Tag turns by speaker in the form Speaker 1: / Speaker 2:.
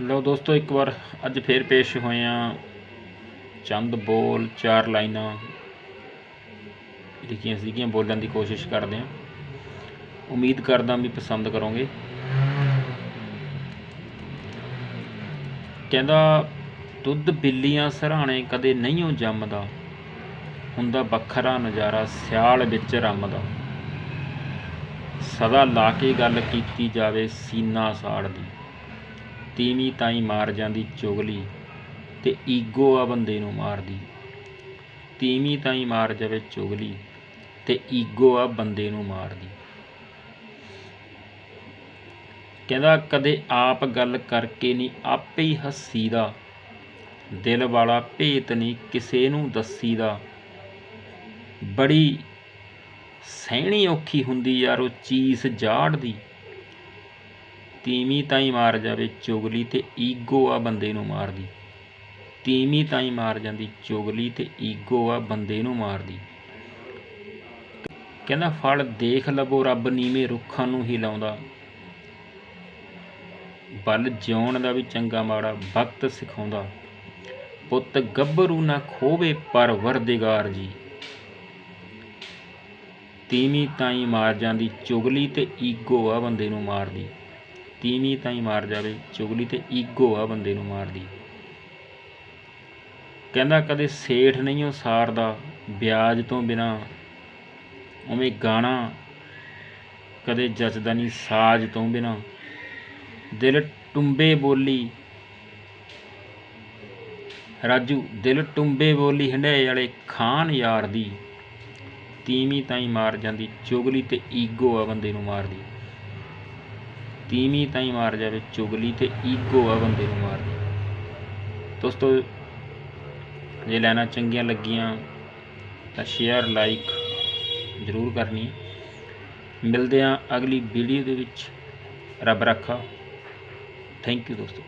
Speaker 1: ਲਓ ਦੋਸਤੋ, ਇੱਕ ਵਾਰ ਅੱਜ ਫੇਰ ਪੇਸ਼ ਹੋਏ ਆ ਚੰਦ ਬੋਲ ਚਾਰ ਲਾਈਨਾਂ। ਲਿਖੀਆਂ ਸੀਗੀਆਂ, ਬੋਲਣ ਦੀ ਕੋਸ਼ਿਸ਼ ਕਰਦੇ ਆ। ਉਮੀਦ ਕਰਦਾ ਵੀ ਪਸੰਦ ਕਰੋਗੇ। ਕਹਿੰਦਾ, ਦੁੱਧ ਬਿੱਲੀਆਂ ਸਰਾਣੇ ਕਦੇ ਨਹੀਂ ਉਹ ਜੰਮਦਾ। ਹੁੰਦਾ ਵੱਖਰਾ ਨਜ਼ਾਰਾ ਸਿਆਲ ਵਿੱਚ ਰੰਮਦਾ। ਸਦਾ ਲਾ ਕੇ ਗੱਲ ਕੀਤੀ ਜਾਵੇ ਸੀਨਾ ਸਾੜ ਦੀ ਤੀਵੀਂ ਤਾਈ ਮਾਰ ਜਾਂਦੀ ਚੁਗਲੀ ਤੇ ਈਗੋ ਆ ਬੰਦੇ ਨੂੰ ਮਾਰਦੀ। ਤੀਵੀਂ ਤਾਈ ਮਾਰ ਜਾਵੇ ਚੁਗਲੀ ਤੇ ਈਗੋ ਆ ਬੰਦੇ ਨੂੰ ਮਾਰਦੀ। ਕਹਿੰਦਾ, ਕਦੇ ਆਪ ਗੱਲ ਕਰਕੇ ਨਹੀਂ, ਆਪੇ ਹੀ ਹੱਸੀਦਾ। ਦਿਲ ਵਾਲਾ ਭੇਤ ਨਹੀਂ ਕਿਸੇ ਨੂੰ ਦੱਸੀਦਾ। ਬੜੀ ਸਹਿਣੀ ਔਖੀ ਹੁੰਦੀ ਯਾਰ, ਉਹ ਚੀਸ ਜਾੜਦੀ। ਤੀਵੀਂ ਤਾਂ ਹੀ ਮਾਰ ਜਾਵੇ ਚੁਗਲੀ ਤੇ ਈਗੋ ਆ ਬੰਦੇ ਨੂੰ ਮਾਰਦੀ। ਤੀਵੀਂ ਤਾਈ ਮਾਰ ਜਾਂਦੀ ਚੁਗਲੀ ਤੇ ਈਗੋ ਆ ਬੰਦੇ ਨੂੰ ਮਾਰਦੀ। ਕਹਿੰਦਾ, ਫਲ ਦੇਖ ਲਵੋ, ਰੱਬ ਨੀਵੇਂ ਰੁੱਖਾਂ ਨੂੰ ਹੀ ਲਾਉਂਦਾ। ਬਲ ਜਿਉਣ ਦਾ ਵੀ ਚੰਗਾ ਮਾੜਾ ਵਕਤ ਸਿਖਾਉਂਦਾ। ਪੁੱਤ ਗੱਭਰੂ ਨਾ ਖੋਵੇ ਪਰਵਰਦਿਗਾਰ ਜੀ। ਤੀਵੀਂ ਤਾਈ ਮਾਰ ਜਾਂਦੀ ਚੁਗਲੀ ਤੇ ਈਗੋ ਆ ਬੰਦੇ ਨੂੰ ਮਾਰਦੀ। ਤੀਵੀਂ ਤਾਂ ਹੀ ਮਾਰ ਜਾਵੇ, ਚੁਗਲੀ ਤੇ ਈਗੋ ਆ ਬੰਦੇ ਨੂੰ ਮਾਰਦੀ। ਕਹਿੰਦਾ ਕਦੇ ਸੇਠ ਨਹੀਂ ਉਹ ਸਾਰਦਾ, ਵਿਆਜ ਤੋਂ ਬਿਨਾ ਉਵੇਂ ਗਾਣਾ, ਕਦੇ ਜੱਜਦਾ ਨਹੀਂ ਸਾਜ ਤੋਂ ਬਿਨਾ। ਦਿਲ ਟੁੰਬੇ ਬੋਲੀ, ਰਾਜੂ, ਦਿਲ ਟੁੰਬੇ ਬੋਲੀ ਹੰਡਾਏ ਵਾਲੇ ਖਾਨ ਯਾਰ ਦੀ। ਤੀਵੀਂ ਹੀ ਮਾਰ ਜਾਂਦੀ, ਚੁਗਲੀ ਤੇ ਈਗੋ ਆ ਬੰਦੇ ਨੂੰ ਮਾਰਦੀ। ਤੀਵੀਂ ਤਾਈ ਮਾਰ ਜਾਵੇ ਚੁਗਲੀ ਤੇ ਈਗੋ ਆ ਬੰਦੇ ਨੂੰ ਮਾਰਦੀ ਦੋਸਤੋ, ਜੇ ਲੈਣਾ ਚੰਗੀਆਂ ਲੱਗੀਆਂ ਤਾਂ ਸ਼ੇਅਰ ਲਾਈਕ ਜ਼ਰੂਰ ਕਰਨੀ। ਮਿਲਦੇ ਹਾਂ ਅਗਲੀ ਵੀਡੀਓ ਦੇ ਵਿੱਚ। ਰੱਬ ਰੱਖਾ। ਥੈਂਕ ਯੂ ਦੋਸਤੋ।